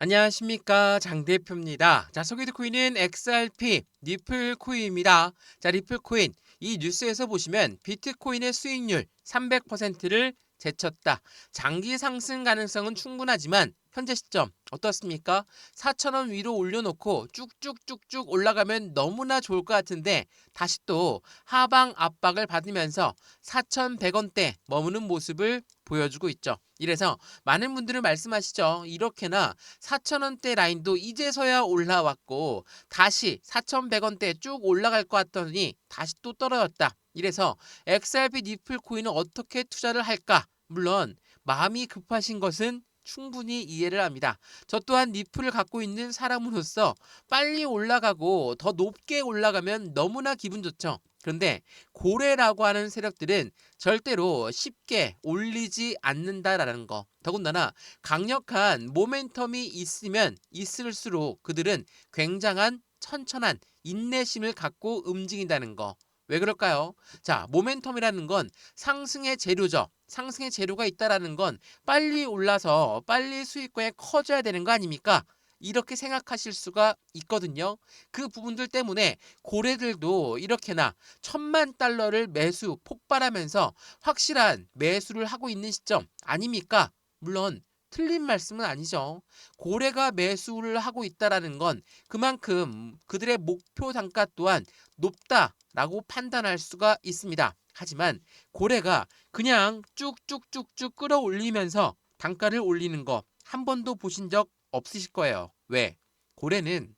안녕하십니까 장 대표입니다. 자 소개드 코인은 XRP 리플 코인입니다. 자 리플 코인 이 뉴스에서 보시면 비트코인의 수익률 300%를 제쳤다. 장기 상승 가능성은 충분하지만 현재 시점 어떻습니까? 4천원 위로 올려놓고 쭉쭉쭉쭉 올라가면 너무나 좋을 것 같은데 다시 또 하방 압박을 받으면서 4,100원대 머무는 모습을 보여주고 있죠. 이래서 많은 분들은 말씀하시죠. 이렇게나 4,000원대 라인도 이제서야 올라왔고 다시 4,100원대 쭉 올라갈 것 같더니 다시 또 떨어졌다. 이래서 XRP 니플 코인은 어떻게 투자를 할까? 물론 마음이 급하신 것은 충분히 이해를 합니다. 저 또한 니플을 갖고 있는 사람으로서 빨리 올라가고 더 높게 올라가면 너무나 기분 좋죠. 그런데 고래라고 하는 세력들은 절대로 쉽게 올리지 않는다라는 거. 더군다나 강력한 모멘텀이 있으면 있을수록 그들은 굉장한 천천한 인내심을 갖고 움직인다는 거. 왜 그럴까요? 자, 모멘텀이라는 건 상승의 재료죠. 상승의 재료가 있다라는 건 빨리 올라서 빨리 수익권이 커져야 되는 거 아닙니까? 이렇게 생각하실 수가 있거든요. 그 부분들 때문에 고래들도 이렇게나 천만 달러를 매수 폭발하면서 확실한 매수를 하고 있는 시점 아닙니까? 물론 틀린 말씀은 아니죠. 고래가 매수를 하고 있다라는 건 그만큼 그들의 목표 단가 또한 높다라고 판단할 수가 있습니다. 하지만 고래가 그냥 쭉쭉쭉쭉 끌어올리면서 단가를 올리는 거 한 번도 보신 적 없으실 거예요. 왜? 고래는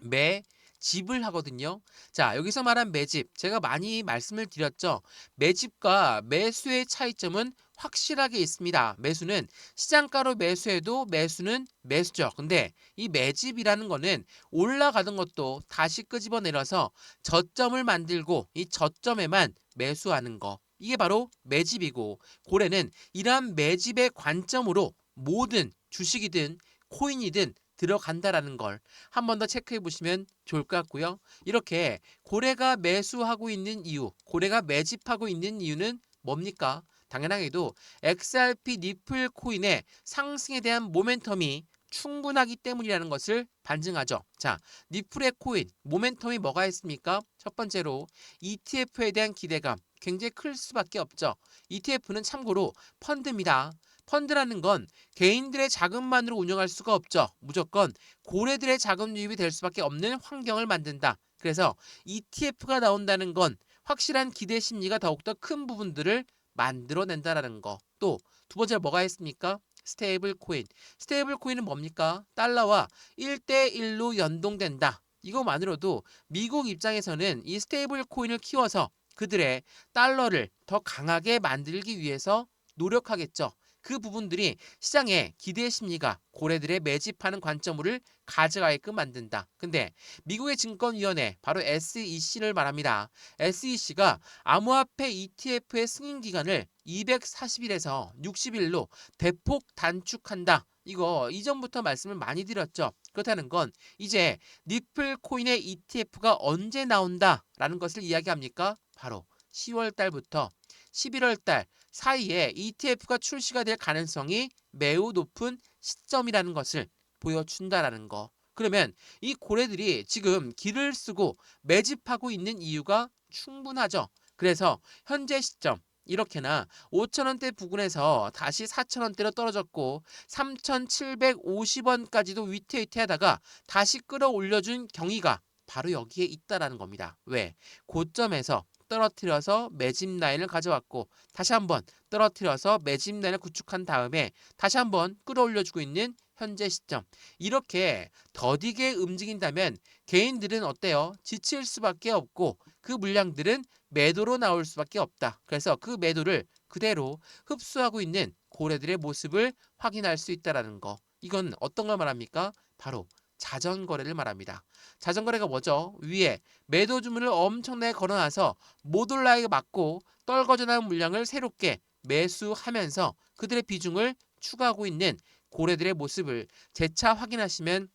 매 집을 하거든요. 자, 여기서 말한 매집. 제가 많이 말씀을 드렸죠. 매집과 매수의 차이점은 확실하게 있습니다. 매수는 시장가로 매수해도 매수는 매수죠. 근데 이 매집이라는 거는 올라가던 것도 다시 끄집어내려서 저점을 만들고 이 저점에만 매수하는 거. 이게 바로 매집이고 고래는 이러한 매집의 관점으로 모든 주식이든 코인이든 들어간다라는 걸 한 번 더 체크해 보시면 좋을 것 같고요. 이렇게 고래가 매수하고 있는 이유, 고래가 매집하고 있는 이유는 뭡니까? 당연하게도 XRP 니플 코인의 상승에 대한 모멘텀이 충분하기 때문이라는 것을 반증하죠. 자, 니플의 코인 모멘텀이 뭐가 있습니까? 첫 번째로 ETF에 대한 기대감 굉장히 클 수밖에 없죠. ETF는 참고로 펀드입니다. 펀드라는 건 개인들의 자금만으로 운영할 수가 없죠. 무조건 고래들의 자금 유입이 될 수밖에 없는 환경을 만든다. 그래서 ETF가 나온다는 건 확실한 기대 심리가 더욱더 큰 부분들을 만들어낸다라는 거. 또 두 번째 뭐가 있습니까? 스테이블 코인. 스테이블 코인은 뭡니까? 달러와 1대1로 연동된다. 이거만으로도 미국 입장에서는 이 스테이블 코인을 키워서 그들의 달러를 더 강하게 만들기 위해서 노력하겠죠. 그 부분들이 시장의 기대 심리가 고래들의 매집하는 관점을 가져가게끔 만든다. 근데 미국의 증권위원회 바로 SEC를 말합니다. SEC가 암호화폐 ETF의 승인 기간을 240일에서 60일로 대폭 단축한다. 이거 이전부터 말씀을 많이 드렸죠. 그렇다는 건 이제 니플 코인의 ETF가 언제 나온다라는 것을 이야기합니까? 바로 10월 달부터 11월 달 사이에 ETF가 출시가 될 가능성이 매우 높은 시점이라는 것을 보여준다라는 거. 그러면 이 고래들이 지금 길을 쓰고 매집하고 있는 이유가 충분하죠. 그래서 현재 시점 이렇게나 5천원대 부근에서 다시 4천원대로 떨어졌고 3,750원까지도 위태위태하다가 다시 끌어올려준 경위가 바로 여기에 있다라는 겁니다. 왜? 고점에서 떨어뜨려서 매집 라인을 가져왔고 다시 한번 떨어뜨려서 매집 라인을 구축한 다음에 다시 한번 끌어올려주고 있는 현재 시점 이렇게 더디게 움직인다면 개인들은 어때요? 지칠 수밖에 없고 그 물량들은 매도로 나올 수밖에 없다. 그래서 그 매도를 그대로 흡수하고 있는 고래들의 모습을 확인할 수 있다라는 거. 이건 어떤 걸 말합니까? 바로 자전거래를 말합니다. 자전거래가 뭐죠? 위에 매도 주문을 엄청나게 걸어놔서 못 올라가게 막고 떨궈져 나온 물량을 새롭게 매수하면서 그들의 비중을 추가하고 있는 고래들의 모습을 재차 확인하시면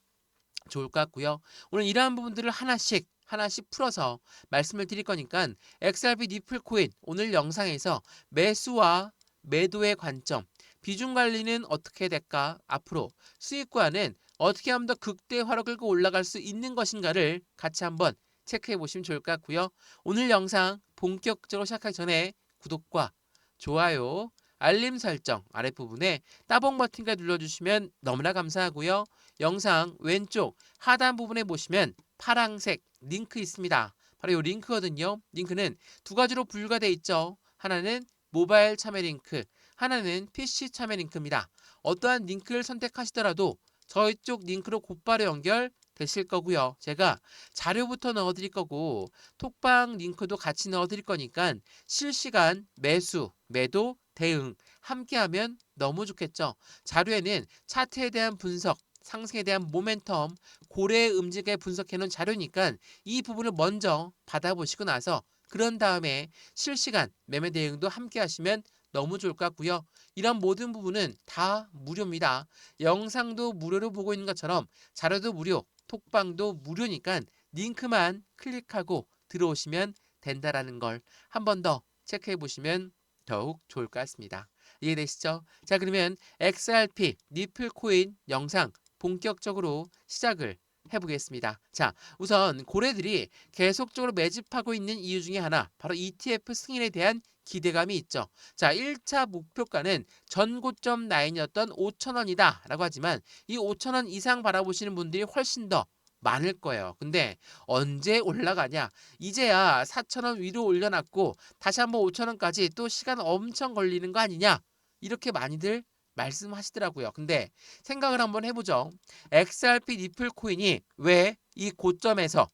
좋을 것 같고요. 오늘 이러한 부분들을 하나씩 하나씩 풀어서 말씀을 드릴 거니까 XRP 니플 코인 오늘 영상에서 매수와 매도의 관점 비중 관리는 어떻게 될까? 앞으로 수익과는 어떻게 하면 더 극대화로 끌고 올라갈 수 있는 것인가를 같이 한번 체크해 보시면 좋을 것 같고요. 오늘 영상 본격적으로 시작하기 전에 구독과 좋아요, 알림 설정 아랫부분에 따봉 버튼까지 눌러주시면 너무나 감사하고요. 영상 왼쪽 하단 부분에 보시면 파랑색 링크 있습니다. 바로 이 링크거든요. 링크는 두 가지로 분류가 돼 있죠. 하나는 모바일 참여 링크, 하나는 PC 참여 링크입니다. 어떠한 링크를 선택하시더라도 저희 쪽 링크로 곧바로 연결 되실 거고요. 제가 자료부터 넣어드릴 거고 톡방 링크도 같이 넣어드릴 거니까 실시간 매수, 매도, 대응 함께하면 너무 좋겠죠. 자료에는 차트에 대한 분석, 상승에 대한 모멘텀, 고래 움직에 분석해놓은 자료니까 이 부분을 먼저 받아보시고 나서 그런 다음에 실시간 매매 대응도 함께 하시면 너무 좋을 것 같고요. 이런 모든 부분은 다 무료입니다. 영상도 무료로 보고 있는 것처럼 자료도 무료, 톡방도 무료니까 링크만 클릭하고 들어오시면 된다라는 걸 한 번 더 체크해 보시면 더욱 좋을 것 같습니다. 이해되시죠? 자 그러면 XRP 니플 코인 영상 본격적으로 시작을 해보겠습니다. 자, 우선 고래들이 계속적으로 매집하고 있는 이유 중에 하나, 바로 ETF 승인에 대한 기대감이 있죠. 자, 1차 목표가는 전고점 라인이었던 5천원이다 라고 하지만 이 5천원 이상 바라보시는 분들이 훨씬 더 많을 거예요. 근데 언제 올라가냐? 이제야 4천원 위로 올려놨고 다시 한번 5천원까지 또 시간 엄청 걸리는 거 아니냐? 이렇게 많이들 말씀하시더라고요. 근데 생각을 한번 해보죠. XRP 니플 코인이 왜 이 고점에서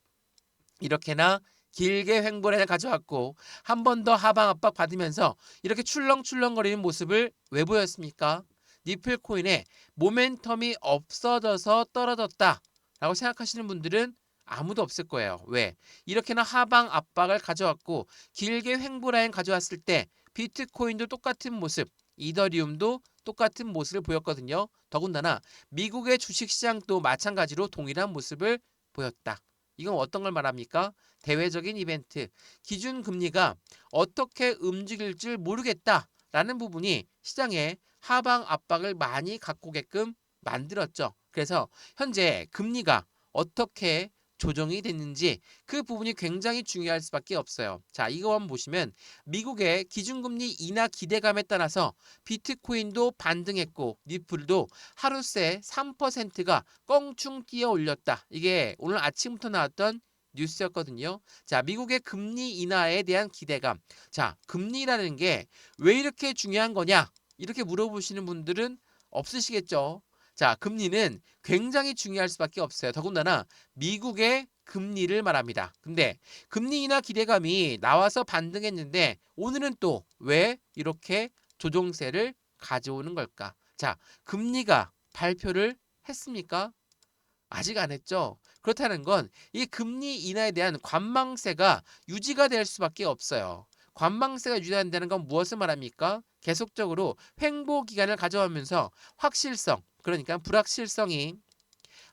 이렇게나 길게 횡보를 가져왔고 한 번 더 하방 압박 받으면서 이렇게 출렁출렁거리는 모습을 왜 보였습니까? 니플 코인의 모멘텀이 없어져서 떨어졌다 라고 생각하시는 분들은 아무도 없을 거예요. 왜? 이렇게나 하방 압박을 가져왔고 길게 횡보 라인 가져왔을 때 비트코인도 똑같은 모습, 이더리움도 똑같은 모습을 보였거든요. 더군다나 미국의 주식시장도 마찬가지로 동일한 모습을 보였다. 이건 어떤 걸 말합니까? 대외적인 이벤트, 기준 금리가 어떻게 움직일지 모르겠다라는 부분이 시장에 하방 압박을 많이 갖고 오게끔 만들었죠. 그래서 현재 금리가 어떻게 조정이 됐는지 그 부분이 굉장히 중요할 수밖에 없어요. 자, 이거 한번 보시면 미국의 기준금리 인하 기대감에 따라서 비트코인도 반등했고 니플도 하루 새 3%가 껑충 뛰어 올렸다. 이게 오늘 아침부터 나왔던 뉴스였거든요. 자, 미국의 금리 인하에 대한 기대감. 자, 금리라는 게 왜 이렇게 중요한 거냐? 이렇게 물어보시는 분들은 없으시겠죠. 자, 금리는 굉장히 중요할 수밖에 없어요. 더군다나 미국의 금리를 말합니다. 근데 금리 인하 기대감이 나와서 반등했는데 오늘은 또 왜 이렇게 조종세를 가져오는 걸까? 자, 금리가 발표를 했습니까? 아직 안 했죠. 그렇다는 건 이 금리 인하에 대한 관망세가 유지가 될 수밖에 없어요. 관망세가 유지된다는 건 무엇을 말합니까? 계속적으로 횡보 기간을 가져오면서 확실성, 그러니까 불확실성이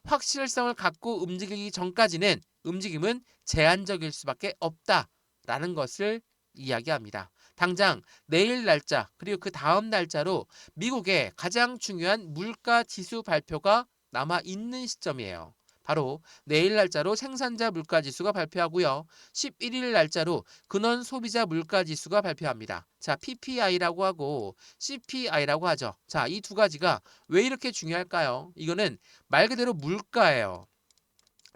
확실성을 갖고 움직이기 전까지는 움직임은 제한적일 수밖에 없다라는 것을 이야기합니다. 당장 내일 날짜 그리고 그 다음 날짜로 미국의 가장 중요한 물가 지수 발표가 남아 있는 시점이에요. 바로 내일 날짜로 생산자 물가 지수가 발표하고요. 11일 날짜로 근원 소비자 물가 지수가 발표합니다. 자, PPI라고 하고 CPI라고 하죠. 자, 이 두 가지가 왜 이렇게 중요할까요? 이거는 말 그대로 물가예요.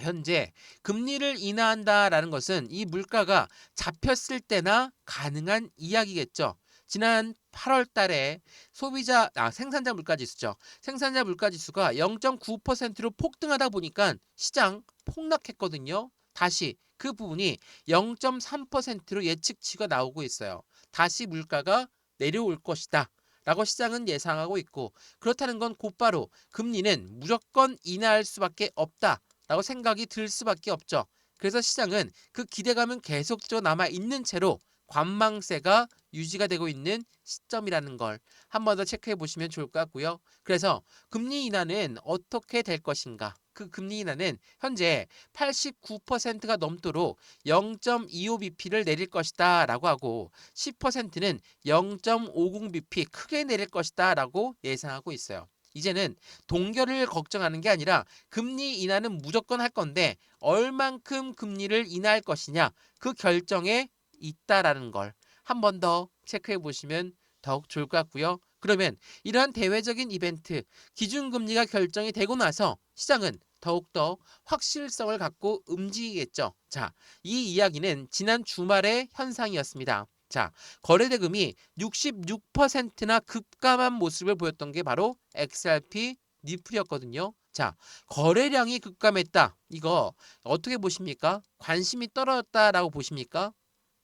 현재 금리를 인하한다라는 것은 이 물가가 잡혔을 때나 가능한 이야기겠죠. 지난 8월 달에 소비자 아 생산자 물가 지수죠. 생산자 물가 지수가 0.9%로 폭등하다 보니까 시장 폭락했거든요. 다시 그 부분이 0.3%로 예측치가 나오고 있어요. 다시 물가가 내려올 것이다. 라고 시장은 예상하고 있고 그렇다는 건 곧바로 금리는 무조건 인하할 수밖에 없다. 라고 생각이 들 수밖에 없죠. 그래서 시장은 그 기대감은 계속적으로 남아 있는 채로 관망세가 유지가 되고 있는 시점이라는 걸 한 번 더 체크해 보시면 좋을 것 같고요. 그래서 금리 인하는 어떻게 될 것인가? 그 금리 인하는 현재 89%가 넘도록 0.25bp를 내릴 것이다 라고 하고 10%는 0.50bp 크게 내릴 것이다 라고 예상하고 있어요. 이제는 동결을 걱정하는 게 아니라 금리 인하는 무조건 할 건데 얼만큼 금리를 인하할 것이냐 그 결정에 있다라는 걸 한 번 더 체크해 보시면 더욱 좋을 것 같고요. 그러면 이러한 대외적인 이벤트 기준금리가 결정이 되고 나서 시장은 더욱더 확실성을 갖고 움직이겠죠. 자, 이 이야기는 지난 주말의 현상이었습니다. 자, 거래대금이 66%나 급감한 모습을 보였던 게 바로 XRP 니플이었거든요. 자, 거래량이 급감했다. 이거 어떻게 보십니까? 관심이 떨어졌다라고 보십니까?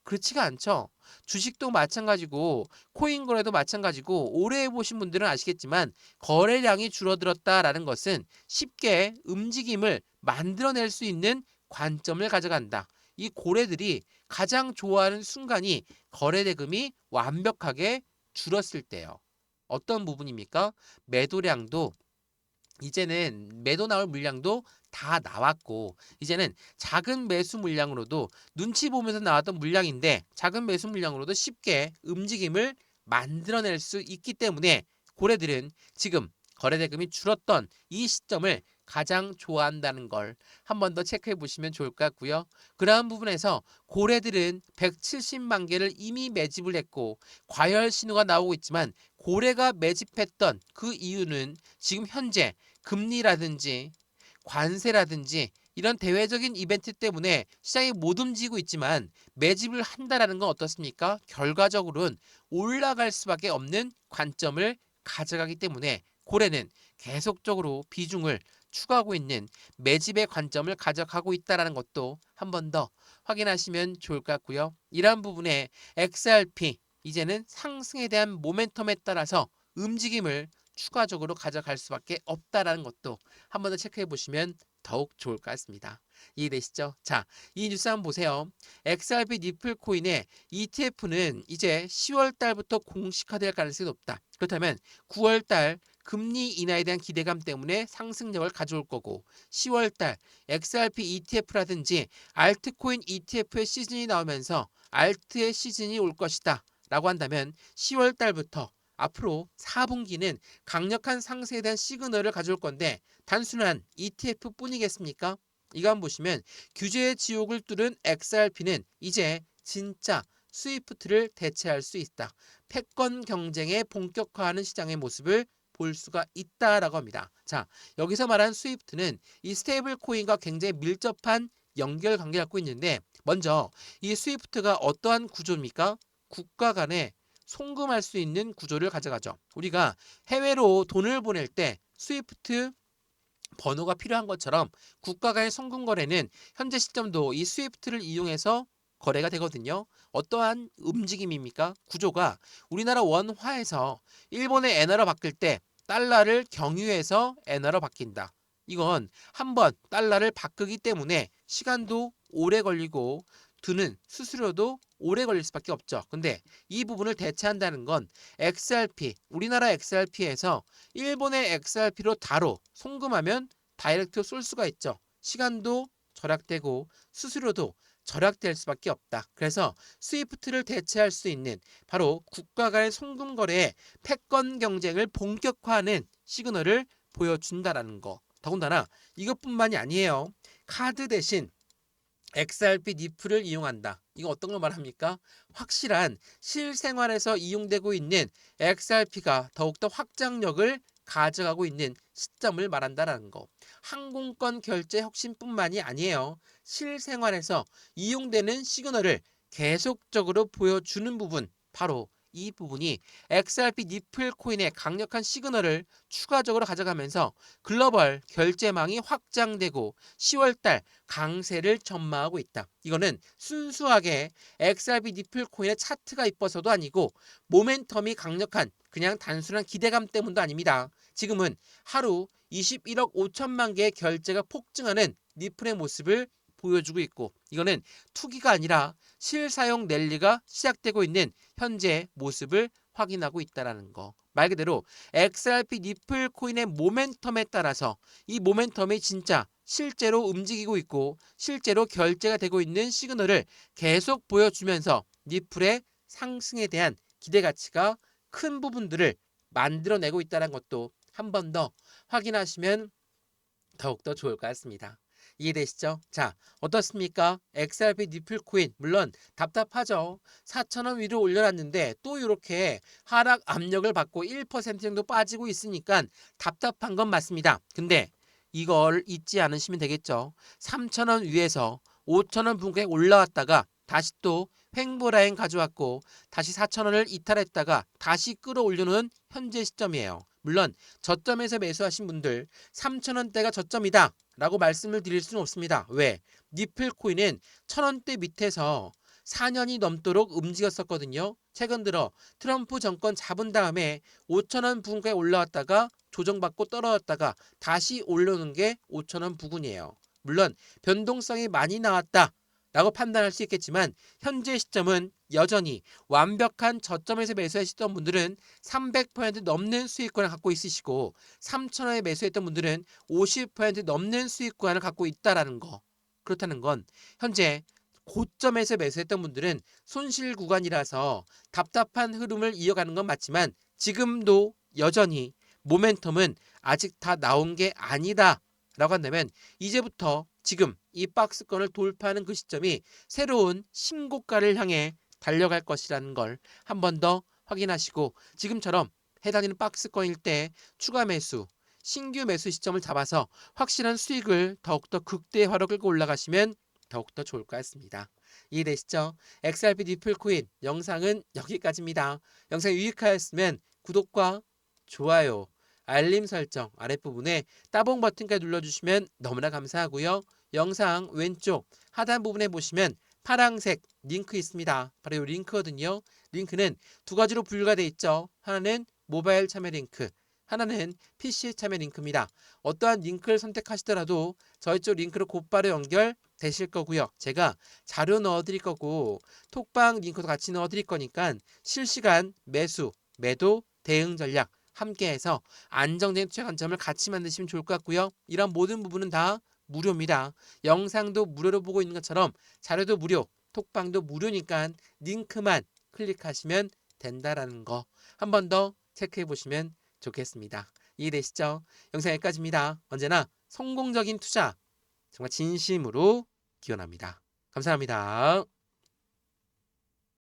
그렇지가 않죠. 주식도 마찬가지고 코인 거래도 마찬가지고 오래 해보신 분들은 아시겠지만 거래량이 줄어들었다라는 것은 쉽게 움직임을 만들어낼 수 있는 관점을 가져간다. 이 고래들이 가장 좋아하는 순간이 거래 대금이 완벽하게 줄었을 때요. 어떤 부분입니까? 매도량도 이제는 매도 나올 물량도 다 나왔고 이제는 작은 매수 물량으로도 눈치 보면서 나왔던 물량인데 작은 매수 물량으로도 쉽게 움직임을 만들어낼 수 있기 때문에 고래들은 지금 거래 대금이 줄었던 이 시점을 가장 좋아한다는 걸 한 번 더 체크해 보시면 좋을 것 같고요. 그러한 부분에서 고래들은 170만 개를 이미 매집을 했고 과열 신호가 나오고 있지만 고래가 매집했던 그 이유는 지금 현재 금리라든지 관세라든지 이런 대외적인 이벤트 때문에 시장이 못 움직이고 있지만 매집을 한다라는 건 어떻습니까? 결과적으로는 올라갈 수밖에 없는 관점을 가져가기 때문에 고래는 계속적으로 비중을 추가하고 있는 매집의 관점을 가져가고 있다라는 것도 한 번 더 확인하시면 좋을 것 같고요. 이러한 부분에 XRP 이제는 상승에 대한 모멘텀에 따라서 움직임을 추가적으로 가져갈 수밖에 없다라는 것도 한 번 더 체크해 보시면 더욱 좋을 것 같습니다. 이해되시죠? 자, 이 뉴스 한번 보세요. XRP 니플 코인의 ETF는 이제 10월 달부터 공식화될 가능성이 높다. 그렇다면 9월 달 금리 인하에 대한 기대감 때문에 상승력을 가져올 거고 10월 달 XRP ETF라든지 알트코인 ETF의 시즌이 나오면서 알트의 시즌이 올 것이다. 라고 한다면 10월 달부터 앞으로 4분기는 강력한 상승에 대한 시그널을 가져올 건데 단순한 ETF 뿐이겠습니까? 이거 한번 보시면 규제의 지옥을 뚫은 XRP는 이제 진짜 스위프트를 대체할 수 있다. 패권 경쟁에 본격화하는 시장의 모습을 볼 수가 있다라고 합니다. 자, 여기서 말한 스위프트는 이 스테이블 코인과 굉장히 밀접한 연결 관계를 갖고 있는데 먼저 이 스위프트가 어떠한 구조입니까? 국가 간에 송금할 수 있는 구조를 가져가죠. 우리가 해외로 돈을 보낼 때 스위프트 번호가 필요한 것처럼 국가 간의 송금 거래는 현재 시점도 이 스위프트를 이용해서 거래가 되거든요. 어떠한 움직임입니까? 구조가 우리나라 원화에서 일본의 엔화로 바뀔 때 달러를 경유해서 엔화로 바뀐다. 이건 한번 달러를 바꾸기 때문에 시간도 오래 걸리고 드는 수수료도 오래 걸릴 수밖에 없죠. 근데 이 부분을 대체한다는 건 XRP, 우리나라 XRP에서 일본의 XRP로 다로 송금하면 다이렉트 쏠 수가 있죠. 시간도 절약되고 수수료도 절약될 수밖에 없다. 그래서 스위프트를 대체할 수 있는 바로 국가 간의 송금 거래의 패권 경쟁을 본격화하는 시그널을 보여준다라는 거. 더군다나 이것뿐만이 아니에요. 카드 대신 XRP 니플을 이용한다. 이거 어떤 걸 말합니까? 확실한 실생활에서 이용되고 있는 XRP가 더욱더 확장력을 가져가고 있는 시점을 말한다라는 거. 항공권 결제 혁신뿐만이 아니에요. 실생활에서 이용되는 시그널을 계속적으로 보여주는 부분 바로 이 부분이 XRP 니플 코인의 강력한 시그널을 추가적으로 가져가면서 글로벌 결제망이 확장되고 10월달 강세를 전망하고 있다. 이거는 순수하게 XRP 니플 코인의 차트가 이뻐서도 아니고 모멘텀이 강력한 그냥 단순한 기대감 때문도 아닙니다. 지금은 하루 21억 5천만 개의 결제가 폭증하는 니플의 모습을 보여주고 있고 이거는 투기가 아니라 실사용 랠리가 시작되고 있는 현재 모습을 확인하고 있다라는 거. 말 그대로 XRP 니플 코인의 모멘텀에 따라서 이 모멘텀이 진짜 실제로 움직이고 있고 실제로 결제가 되고 있는 시그널을 계속 보여주면서 니플의 상승에 대한 기대 가치가 큰 부분들을 만들어내고 있다는 것도 한 번 더 확인하시면 더욱더 좋을 것 같습니다. 이해되시죠? 자, 어떻습니까? XRP 니플 코인 물론 답답하죠. 4,000원 위로 올려놨는데 또 이렇게 하락 압력을 받고 1% 정도 빠지고 있으니까 답답한 건 맞습니다. 근데 이걸 잊지 않으시면 되겠죠. 3,000원 위에서 5,000원 분께 올라왔다가 다시 또 횡보라인 가져왔고 다시 4,000원을 이탈했다가 다시 끌어올려놓은 현재 시점이에요. 물론 저점에서 매수하신 분들 3,000원대가 저점이다 라고 말씀을 드릴 수는 없습니다. 왜? 니플 코인은 1,000원대 밑에서 4년이 넘도록 움직였었거든요. 최근 들어 트럼프 정권 잡은 다음에 5,000원 부근까지 올라왔다가 조정받고 떨어졌다가 다시 올려놓은 게 5,000원 부근이에요. 물론 변동성이 많이 나왔다. 라고 판단할 수 있겠지만 현재 시점은 여전히 완벽한 저점에서 매수하셨던 분들은 300% 넘는 수익권을 갖고 있으시고 3,000원에 매수했던 분들은 50% 넘는 수익권을 갖고 있다라는 거. 그렇다는 건 현재 고점에서 매수했던 분들은 손실 구간이라서 답답한 흐름을 이어가는 건 맞지만 지금도 여전히 모멘텀은 아직 다 나온 게 아니다. 라고 한다면 이제부터 지금 이 박스권을 돌파하는 그 시점이 새로운 신고가를 향해 달려갈 것이라는 걸 한 번 더 확인하시고 지금처럼 해당되는 박스권일 때 추가 매수, 신규 매수 시점을 잡아서 확실한 수익을 더욱더 극대화로 끌고 올라가시면 더욱더 좋을 것 같습니다. 이해되시죠? XRP 니플 코인 영상은 여기까지입니다. 영상이 유익하였으면 구독과 좋아요, 알림 설정 아랫부분에 따봉 버튼까지 눌러주시면 너무나 감사하고요. 영상 왼쪽 하단 부분에 보시면 파랑색 링크 있습니다. 바로 이 링크거든요. 링크는 두 가지로 분류가 돼 있죠. 하나는 모바일 참여 링크, 하나는 PC 참여 링크입니다. 어떠한 링크를 선택하시더라도 저희 쪽 링크로 곧바로 연결 되실 거고요. 제가 자료 넣어 드릴 거고 톡방 링크도 같이 넣어 드릴 거니까 실시간 매수, 매도, 대응 전략 함께해서 안정된 투자 관점을 같이 만드시면 좋을 것 같고요. 이런 모든 부분은 다 무료입니다. 영상도 무료로 보고 있는 것처럼 자료도 무료, 톡방도 무료니까 링크만 클릭하시면 된다라는 거 한 번 더 체크해 보시면 좋겠습니다. 이해되시죠? 영상 여기까지입니다. 언제나 성공적인 투자 정말 진심으로 기원합니다. 감사합니다.